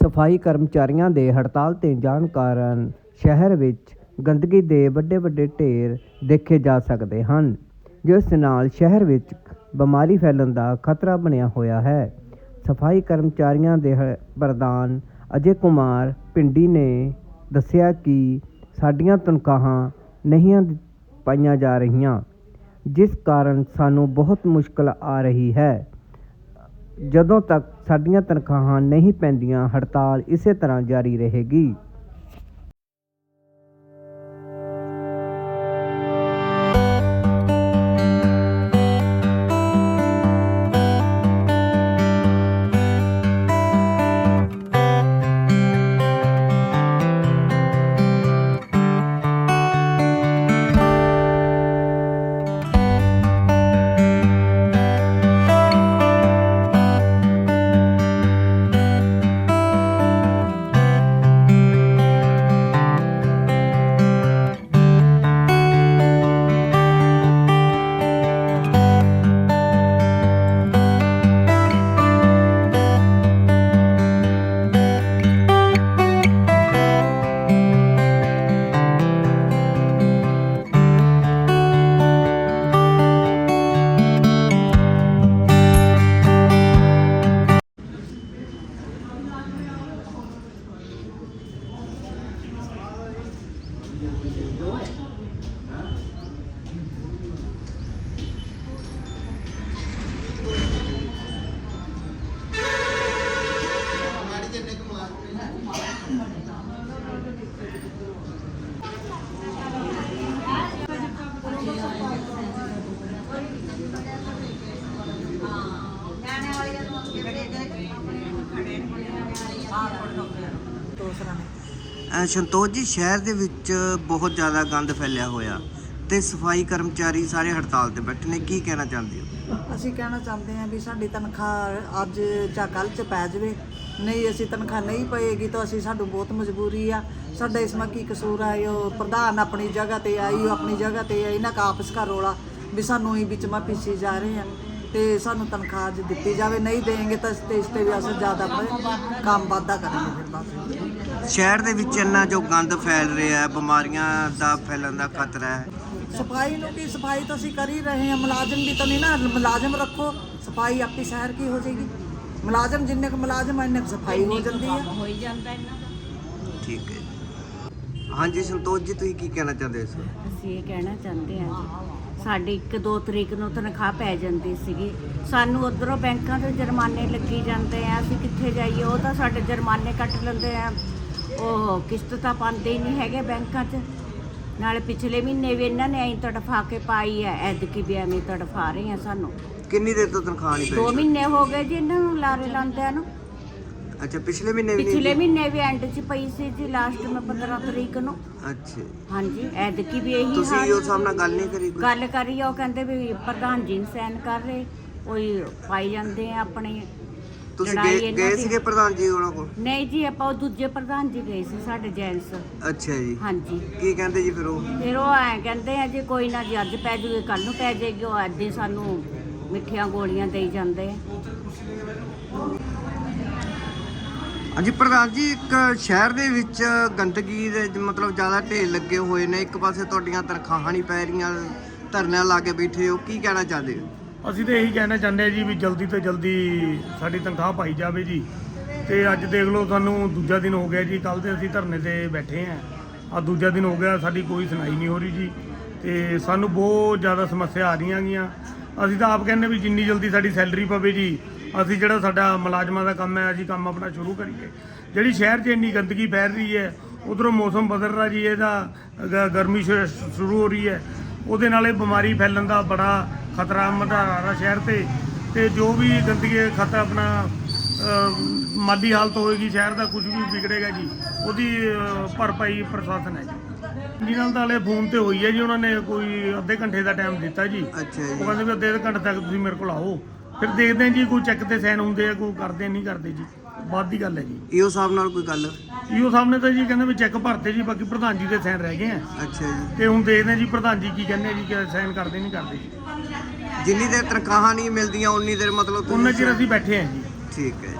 ਸਫ਼ਾਈ ਕਰਮਚਾਰੀਆਂ ਦੇ ਹੜਤਾਲ ਤੇ ਜਾਣ ਕਾਰਨ ਸ਼ਹਿਰ ਵਿੱਚ ਗੰਦਗੀ ਦੇ ਵੱਡੇ ਵੱਡੇ ਢੇਰ ਦੇਖੇ ਜਾ ਸਕਦੇ ਹਨ, ਜਿਸ ਨਾਲ ਸ਼ਹਿਰ ਵਿੱਚ ਬਿਮਾਰੀ ਫੈਲਣ ਦਾ ਖਤਰਾ ਬਣਿਆ ਹੋਇਆ ਹੈ। ਸਫ਼ਾਈ ਕਰਮਚਾਰੀਆਂ ਦੇ ਹ- ਪ੍ਰਧਾਨ ਅਜੇ ਕੁਮਾਰ ਪਿੰਡੀ ਨੇ ਦੱਸਿਆ ਕਿ ਸਾਡੀਆਂ ਤਨਖਾਹਾਂ ਨਹੀਂ ਪਾਈਆਂ ਜਾ ਰਹੀਆਂ, ਜਿਸ ਕਾਰਨ ਸਾਨੂੰ ਬਹੁਤ ਮੁਸ਼ਕਲ ਆ ਰਹੀ ਹੈ। ਜਦੋਂ ਤੱਕ ਸਾਡੀਆਂ ਤਨਖਾਹਾਂ ਨਹੀਂ ਪੈਂਦੀਆਂ ਹੜਤਾਲ ਇਸੇ ਤਰ੍ਹਾਂ ਜਾਰੀ ਰਹੇਗੀ। ਸੰਤੋਸ਼ ਜੀ ਸ਼ਹਿਰ ਦੇ ਵਿੱਚ ਬਹੁਤ ਜ਼ਿਆਦਾ ਗੰਦ ਫੈਲਿਆ ਹੋਇਆ। ਤੇ ਸਫ਼ਾਈ ਕਰਮਚਾਰੀ ਸਾਰੇ ਹੜਤਾਲ ਤੇ ਬੈਠੇ ਨੇ ਕੀ ਕਹਿਣਾ ਚਾਹੁੰਦੇ ਹੋ? ਅਸੀਂ ਕਹਿਣਾ ਚਾਹੁੰਦੇ ਹਾਂ ਵੀ ਸਾਡੀ ਤਨਖਾਹ ਅੱਜ ਜਾਂ ਕੱਲ ਚ ਪੈ ਜਾਵੇ। ਨਹੀਂ ਅਸੀਂ ਤਨਖਾਹ ਨਹੀਂ ਪਏਗੀ ਤਾਂ ਅਸੀਂ ਸਾਨੂੰ ਬਹੁਤ ਮਜਬੂਰੀ ਆ। ਸਾਡਾ ਇਸ ਮਾ ਕੀ ਕਸੂਰ ਆ ਉਹ ਪ੍ਰਧਾਨ ਆਪਣੀ ਜਗ੍ਹਾ ਤੇ ਆਈ ਉਹ ਆਪਣੀ ਜਗ੍ਹਾ ਤੇ ਆਈ ਨਾ ਆਪਸ ਦਾ ਰੋਲਾ ਵੀ ਸਾਨੂੰ ਹੀ ਵਿੱਚ ਮਾ ਪਿੱਛੇ ਜਾ ਰਹੇ ਆ ਤੇ ਸਾਨੂੰ ਤਨਖਾਹ ਅੱਜ ਦਿੱਤੀ ਜਾਵੇ ਨਹੀਂ ਦੇਣਗੇ ਤਾਂ ਸਟੇਜ ਤੇ ਵੀ ਅਸੀਂ ਜ਼ਿਆਦਾ ਕੰਮ ਵਾਧਾ ਕਰਾਂਗੇ ਫਿਰ ਬਸ। ਸ਼ਹਿਰ ਦੇ ਵਿੱਚ ਇੰਨਾ ਜੋ ਗੰਦ ਫੈਲ ਰਿਹਾ ਹੈ ਬਿਮਾਰੀਆਂ ਦਾ ਫੈਲਣ ਦਾ ਖਤਰਾ ਹੈ ਸਫ਼ਾਈ ਨੂੰ ਕੀ ਸਫ਼ਾਈ ਤਾਂ ਅਸੀਂ ਕਰ ਹੀ ਰਹੇ ਹਾਂ ਮੁਲਾਜ਼ਮ ਵੀ ਤਾਂ ਨਹੀਂ ਨਾ ਮੁਲਾਜ਼ਮ ਰੱਖੋ ਸਫ਼ਾਈ ਆਪੀ ਸ਼ਹਿਰ ਕੀ ਹੋ ਜਾਏਗੀ। ਮੁਲਾਜ਼ਮ ਜਿੰਨੇ ਕੁ ਮੁਲਾਜ਼ਮ ਆ ਇੰਨੇ ਕੁ ਸਫ਼ਾਈ ਹੋ ਜਾਂਦੀ ਹੈ ਠੀਕ ਹੈ ਹਾਂਜੀ ਸੰਤੋਸ਼ ਜੀ ਤੁਸੀਂ ਕੀ ਕਹਿਣਾ ਚਾਹੁੰਦੇ ਹੋ ਅਸੀਂ ਇਹ ਕਹਿਣਾ ਚਾਹੁੰਦੇ ਹਾਂ ਜੀ ਸਾਡੀ 1-2 ਤਰੀਕ ਨੂੰ ਤਨਖਾਹ ਪੈ ਜਾਂਦੀ ਸੀਗੀ। ਸਾਨੂੰ ਉਧਰੋਂ ਬੈਂਕਾਂ ਤੋਂ ਜੁਰਮਾਨੇ ਲੱਗੀ ਜਾਂਦੇ ਆ ਅਸੀਂ ਕਿੱਥੇ ਜਾਈਏ ਉਹ ਤਾਂ ਸਾਡੇ ਜੁਰਮਾਨੇ ਕੱਟ ਲੈਂਦੇ ਆ। ਉਹ ਕਿਸ਼ਤ ਤਾਂ ਪਾਉਂਦੇ ਹੀ ਨਹੀਂ ਹੈਗੇ ਬੈਂਕਾਂ 'ਚ। ਨਾਲੇ ਪਿਛਲੇ ਮਹੀਨੇ ਵੀ ਇਹਨਾਂ ਨੇ ਐਂ ਤੜਫਾ ਕੇ ਪਾਈ ਐ ਐਤਕੀ ਵੀ ਐਵੇਂ ਤੜਫਾ ਰਹੇ ਆ ਸਾਨੂੰ। ਕਿੰਨੀ ਦੇਰ ਤੋਂ ਤਨਖਾਹ ਨਹੀਂ 2 ਪਈ ਮਹੀਨੇ ਹੋ ਗਏ ਜੀ ਇਹਨਾਂ ਨੂੰ ਲਾਰੇ ਲਾਉਂਦਿਆਂ ਨੂੰ। ਅੱਛਾ ਪਿਛਲੇ ਮਹੀਨੇ ਵੀ ਪਿਛਲੇ ਨਹੀਂ ਮਹੀਨੇ ਵੀ ਐਂਡ 'ਚ ਪਈ ਸੀ ਜੀ ਲਾਸਟ ਮੈਂ 15 ਤਰੀਕ ਨੂੰ। ਅੱਛਾ ਹਾਂਜੀ ਐਤਕੀ ਵੀ ਇਹੀ ਤੁਸੀਂ ਹਾਲ ਉਹ ਸਾਹਮਣੇ ਗੱਲ ਨਹੀਂ ਕਰੀ ਕੋਈ? ਗੱਲ ਕਰੀ ਉਹ ਕਹਿੰਦੇ ਵੀ ਪ੍ਰਧਾਨ ਜੀ ਸਾਈਨ ਕਰ ਰਹੇ ਕੋਈ ਪਾਈ ਜਾਂਦੇ ਆ ਆਪਣੇ ਤੁਸੀਂ ਲੜਾਈ ਗਏ ਇਹਨਾਂ ਗਏ ਦੀ। ਸੀਗੇ ਪ੍ਰਧਾਨ ਜੀ ਉਹਨਾਂ ਕੋਲ? ਨਹੀਂ ਜੀ ਆਪਾਂ ਉਹ ਦੂਜੇ ਪ੍ਰਧਾਨ ਜੀ ਗਏ ਸੀ ਸਾਡੇ ਜੈਂਟਸ। ਅੱਛਾ ਜੀ। ਹਾਂਜੀ। ਕੀ ਕਹਿੰਦੇ ਜੀ ਫਿਰ ਉਹ? ਫਿਰ ਉਹ ਐ ਕਹਿੰਦੇ ਆ ਜੀ ਕੋਈ ਨਾ ਜੀ ਅੱਜ ਪੈ ਜੂਗੇ ਕੱਲ ਨੂੰ ਪੈ ਜਾਏਗੀ ਉਹ ਅੱਜ ਹੀ ਸਾਨੂੰ ਮਿੱਠੀਆਂ ਗੋਲੀਆਂ ਦੇਈ ਜਾਂਦੇ ਆ। ਹਾਂਜੀ ਪ੍ਰਧਾਨ ਜੀ ਇੱਕ ਸ਼ਹਿਰ ਦੇ ਵਿੱਚ ਗੰਦਗੀ ਦੇ ਜ- ਮਤਲਬ ਜ਼ਿਆਦਾ ਢੇਰ ਲੱਗੇ ਹੋਏ ਨੇ। ਇੱਕ ਪਾਸੇ ਤੁਹਾਡੀਆਂ ਤਨਖਾਹਾਂ ਨਹੀਂ ਪੈ ਰਹੀਆਂ ਧਰਨਿਆਂ ਲਾ ਕੇ ਬੈਠੇ ਹੋ। ਕੀ ਕਹਿਣਾ ਚਾਹਦੇ ਹੋ? ਅਸੀਂ ਤਾਂ ਇਹੀ ਕਹਿਣਾ ਚਾਹੁੰਦੇ ਆ ਜੀ ਵੀ ਜਲਦੀ ਤੋਂ ਜਲਦੀ ਸਾਡੀ ਤਨਖਾਹ ਪਾਈ ਜਾਵੇ ਜੀ। ਤੇ ਅੱਜ ਦੇਖ ਲਓ ਸਾਨੂੰ ਦੂਜਾ ਦਿਨ ਹੋ ਗਿਆ ਜੀ ਕੱਲ ਦੇ ਅਸੀਂ ਧਰਨੇ ਤੇ ਬੈਠੇ ਆ ਆ ਦੂਜਾ ਦਿਨ ਹੋ ਗਿਆ, ਸਾਡੀ ਕੋਈ ਸੁਣਾਈ ਨਹੀਂ ਹੋ ਰਹੀ ਜੀ। ਤੇ ਸਾਨੂੰ ਬਹੁਤ ਜ਼ਿਆਦਾ ਸਮੱਸਿਆ ਆ ਰਹੀਆਂ ਗੀਆਂ। ਅਸੀਂ ਤਾਂ ਆਪ ਕਹਿੰਦੇ ਵੀ ਜਿੰਨੀ ਜਲਦੀ ਸਾਡੀ ਸੈਲਰੀ ਪਵੇ ਜੀ, ਅਸੀਂ ਜਿਹੜਾ ਸਾਡਾ ਮੁਲਾਜ਼ਮਾਂ ਦਾ ਕੰਮ ਹੈ, ਅਸੀਂ ਕੰਮ ਆਪਣਾ ਸ਼ੁਰੂ ਕਰੀਏ। ਜਿਹੜੀ ਸ਼ਹਿਰ 'ਚ ਇੰਨੀ ਗੰਦਗੀ ਫੈਲ ਰਹੀ ਹੈ, ਉਧਰੋਂ ਮੌਸਮ ਬਦਲ ਰਿਹਾ ਜੀ, ਇਹਦਾ ਗ- ਗਰਮੀ ਸ਼ੁਰੂ ਹੋ ਰਹੀ ਹੈ। ਉਹਦੇ ਨਾਲ ਇਹ ਬਿਮਾਰੀ ਫੈਲਣ ਦਾ ਬੜਾ ਖਤਰਾ ਰਿਹਾ ਸ਼ਹਿਰ ਤੇ ਤੇ ਜੋ ਵੀ ਗੰਦਗੀ ਖਤਰਾ ਆਪਣਾ ਮਾਲੀ ਹਾਲਤ ਹੋਏਗੀ ਸ਼ਹਿਰ ਦਾ ਕੁਝ ਵੀ ਵਿਗੜੇਗਾ ਜੀ ਉਹਦੀ ਭਰਪਾਈ ਪ੍ਰਸ਼ਾਸਨ ਹੈ ਜੀ। ਨਾਲ ਤਾਂ ਹਲੇ ਫੋਨ ਤੇ ਹੋਈ ਹੈ ਜੀ ਉਹਨਾਂ ਨੇ ਕੋਈ ਅੱਧੇ ਘੰਟੇ ਦਾ ਟਾਈਮ ਦਿੱਤਾ ਜੀ। ਉਹ ਕਹਿੰਦੇ ਵੀ ਅੱਧੇ ਘੰਟੇ ਤੱਕ ਤੁਸੀਂ ਮੇਰੇ ਕੋਲ ਆਓ। ਫਿਰ ਦੇਖਦੇ ਹਾਂ ਜੀ ਕੋਈ ਚੈੱਕ ਤੇ ਸਾਈਨ ਹੁੰਦੇ ਆ ਕੋਈ ਕਰਦੇ ਨਹੀਂ ਕਰਦੇ ਜੀ। ਬਾਅਦ ਦੀ ਗੱਲ ਹੈ ਜੀ। ਇਹੋ ਸਾਹਿਬ ਨਾਲ ਕੋਈ ਗੱਲ? ਈਓ ਸਾਹਮਣੇ ਤਾਂ ਜੀ ਕਹਿੰਦੇ ਵੀ ਚੈੱਕ ਭਰਤੇ ਜੀ ਬਾਕੀ ਪ੍ਰਧਾਨ ਜੀ ਦੇ ਸਾਈਨ ਰਹਿ ਗਏ ਆ। ਅੱਛਾ ਜੀ। ਤੇ ਹੁਣ ਦੇਖਦੇ ਹਾਂ ਜੀ ਪ੍ਰਧਾਨ ਜੀ ਕੀ ਕਹਿੰਦੇ ਆ ਜੀ ਕਿ ਸਾਈਨ ਕਰਦੇ ਨਹੀਂ ਕਰਦੇ। ਜੀ ਜਿੰਨੀ ਦੇਰ ਤਨਖਾਹਾਂ ਨਹੀਂ ਮਿਲਦੀਆਂ ਉਨੀ ਦੇਰ ਮਤਲਬ ਤੁਸੀਂ- ਉਹਨਾਂ ਚਿਰ ਅਸੀਂ ਬੈਠੇ ਆ ਜੀ। ਠੀਕ ਹੈ